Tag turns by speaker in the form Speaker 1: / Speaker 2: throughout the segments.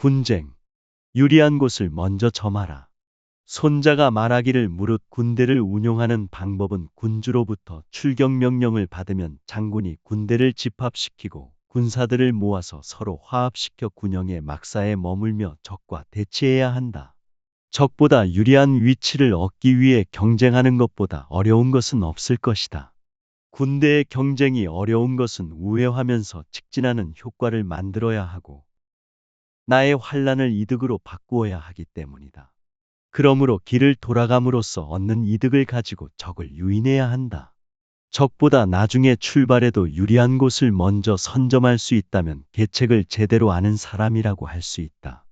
Speaker 1: 군쟁. 유리한 곳을 먼저 점하라. 손자가 말하기를 무릇 군대를 운용하는 방법은 군주로부터 출격 명령을 받으면 장군이 군대를 집합시키고 군사들을 모아서 서로 화합시켜 군영의 막사에 머물며 적과 대치해야 한다. 적보다 유리한 위치를 얻기 위해 경쟁하는 것보다 어려운 것은 없을 것이다. 군대의 경쟁이 어려운 것은 우회하면서 직진하는 효과를 만들어야 하고 나의 환란을 이득으로 바꾸어야 하기 때문이다. 그러므로 길을 돌아감으로써 얻는 이득을 가지고 적을 유인해야 한다. 적보다 나중에 출발해도 유리한 곳을 먼저 선점할 수 있다면 계책을 제대로 아는 사람이라고 할 수 있다.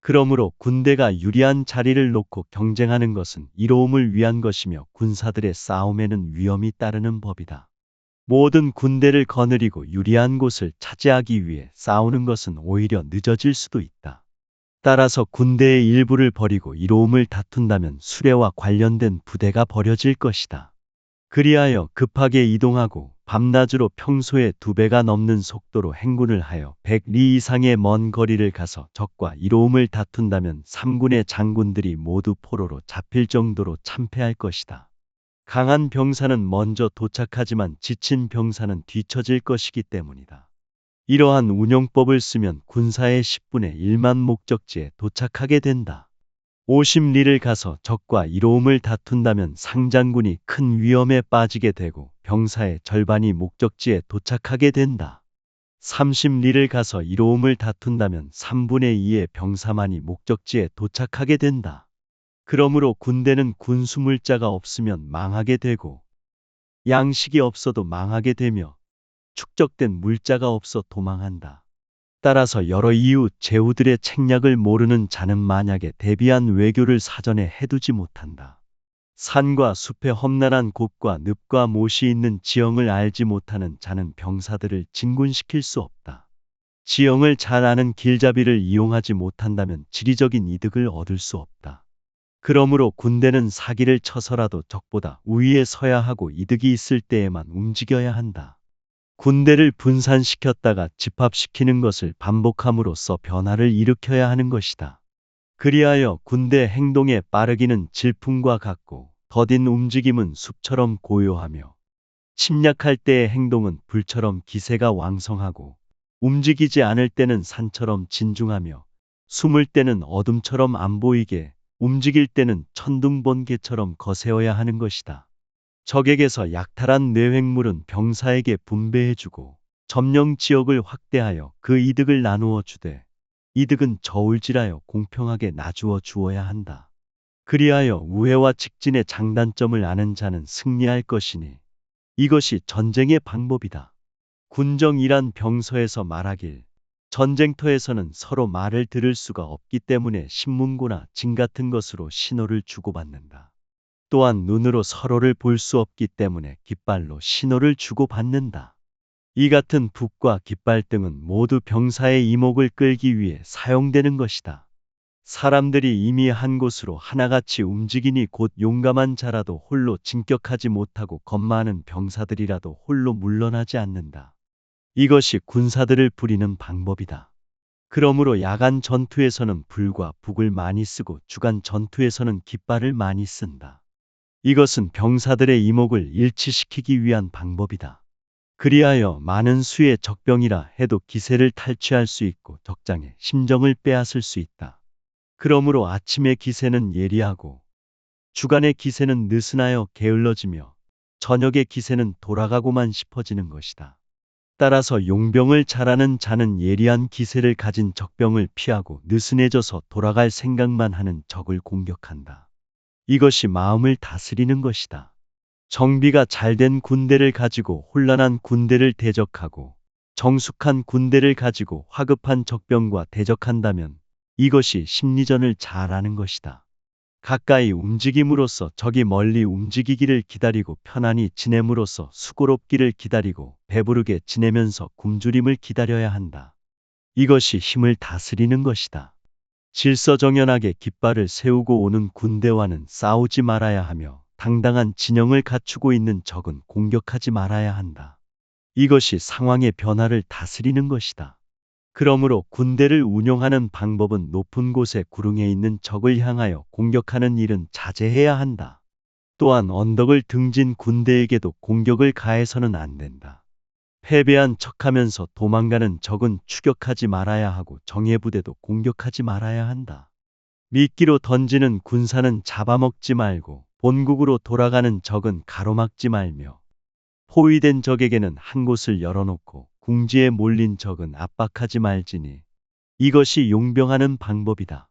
Speaker 1: 그러므로 군대가 유리한 자리를 놓고 경쟁하는 것은 이로움을 위한 것이며 군사들의 싸움에는 위험이 따르는 법이다. 모든 군대를 거느리고 유리한 곳을 차지하기 위해 싸우는 것은 오히려 늦어질 수도 있다. 따라서 군대의 일부를 버리고 이로움을 다툰다면 수레와 관련된 부대가 버려질 것이다. 그리하여 급하게 이동하고 밤낮으로 평소의 두 배가 넘는 속도로 행군을 하여 100리 이상의 먼 거리를 가서 적과 이로움을 다툰다면 삼군의 장군들이 모두 포로로 잡힐 정도로 참패할 것이다. 강한 병사는 먼저 도착하지만 지친 병사는 뒤처질 것이기 때문이다. 이러한 운용법을 쓰면 군사의 10분의 1만 목적지에 도착하게 된다. 50리를 가서 적과 이로움을 다툰다면 상장군이 큰 위험에 빠지게 되고 병사의 절반이 목적지에 도착하게 된다. 30리를 가서 이로움을 다툰다면 3분의 2의 병사만이 목적지에 도착하게 된다. 그러므로 군대는 군수물자가 없으면 망하게 되고 양식이 없어도 망하게 되며 축적된 물자가 없어 도망한다. 따라서 여러 이유 제후들의 책략을 모르는 자는 만약에 대비한 외교를 사전에 해두지 못한다. 산과 숲의 험난한 곳과 늪과 못이 있는 지형을 알지 못하는 자는 병사들을 진군시킬 수 없다. 지형을 잘 아는 길잡이를 이용하지 못한다면 지리적인 이득을 얻을 수 없다. 그러므로 군대는 사기를 쳐서라도 적보다 우위에 서야 하고 이득이 있을 때에만 움직여야 한다. 군대를 분산시켰다가 집합시키는 것을 반복함으로써 변화를 일으켜야 하는 것이다. 그리하여 군대 행동의 빠르기는 질풍과 같고 더딘 움직임은 숲처럼 고요하며 침략할 때의 행동은 불처럼 기세가 왕성하고 움직이지 않을 때는 산처럼 진중하며 숨을 때는 어둠처럼 안 보이게 움직일 때는 천둥번개처럼 거세어야 하는 것이다. 적에게서 약탈한 뇌획물은 병사에게 분배해주고 점령 지역을 확대하여 그 이득을 나누어 주되 이득은 저울질하여 공평하게 나주어 주어야 한다. 그리하여 우회와 직진의 장단점을 아는 자는 승리할 것이니 이것이 전쟁의 방법이다. 군정이란 병서에서 말하길 전쟁터에서는 서로 말을 들을 수가 없기 때문에 신문고나 진 같은 것으로 신호를 주고받는다. 또한 눈으로 서로를 볼 수 없기 때문에 깃발로 신호를 주고받는다. 이 같은 북과 깃발 등은 모두 병사의 이목을 끌기 위해 사용되는 것이다. 사람들이 이미 한 곳으로 하나같이 움직이니 곧 용감한 자라도 홀로 진격하지 못하고 겁 많은 병사들이라도 홀로 물러나지 않는다. 이것이 군사들을 부리는 방법이다. 그러므로 야간 전투에서는 불과 북을 많이 쓰고 주간 전투에서는 깃발을 많이 쓴다. 이것은 병사들의 이목을 일치시키기 위한 방법이다. 그리하여 많은 수의 적병이라 해도 기세를 탈취할 수 있고 적장의 심정을 빼앗을 수 있다. 그러므로 아침의 기세는 예리하고 주간의 기세는 느슨하여 게을러지며 저녁의 기세는 돌아가고만 싶어지는 것이다. 따라서 용병을 잘하는 자는 예리한 기세를 가진 적병을 피하고 느슨해져서 돌아갈 생각만 하는 적을 공격한다. 이것이 마음을 다스리는 것이다. 정비가 잘 된 군대를 가지고 혼란한 군대를 대적하고 정숙한 군대를 가지고 화급한 적병과 대적한다면 이것이 심리전을 잘하는 것이다. 가까이 움직임으로써 적이 멀리 움직이기를 기다리고 편안히 지냄으로써 수고롭기를 기다리고 배부르게 지내면서 굶주림을 기다려야 한다. 이것이 힘을 다스리는 것이다. 질서정연하게 깃발을 세우고 오는 군대와는 싸우지 말아야 하며 당당한 진영을 갖추고 있는 적은 공격하지 말아야 한다. 이것이 상황의 변화를 다스리는 것이다. 그러므로 군대를 운용하는 방법은 높은 곳에 구릉에 있는 적을 향하여 공격하는 일은 자제해야 한다. 또한 언덕을 등진 군대에게도 공격을 가해서는 안 된다. 패배한 척하면서 도망가는 적은 추격하지 말아야 하고 정예부대도 공격하지 말아야 한다. 미끼로 던지는 군사는 잡아먹지 말고 본국으로 돌아가는 적은 가로막지 말며 포위된 적에게는 한 곳을 열어놓고 궁지에 몰린 적은 압박하지 말지니 이것이 용병하는 방법이다.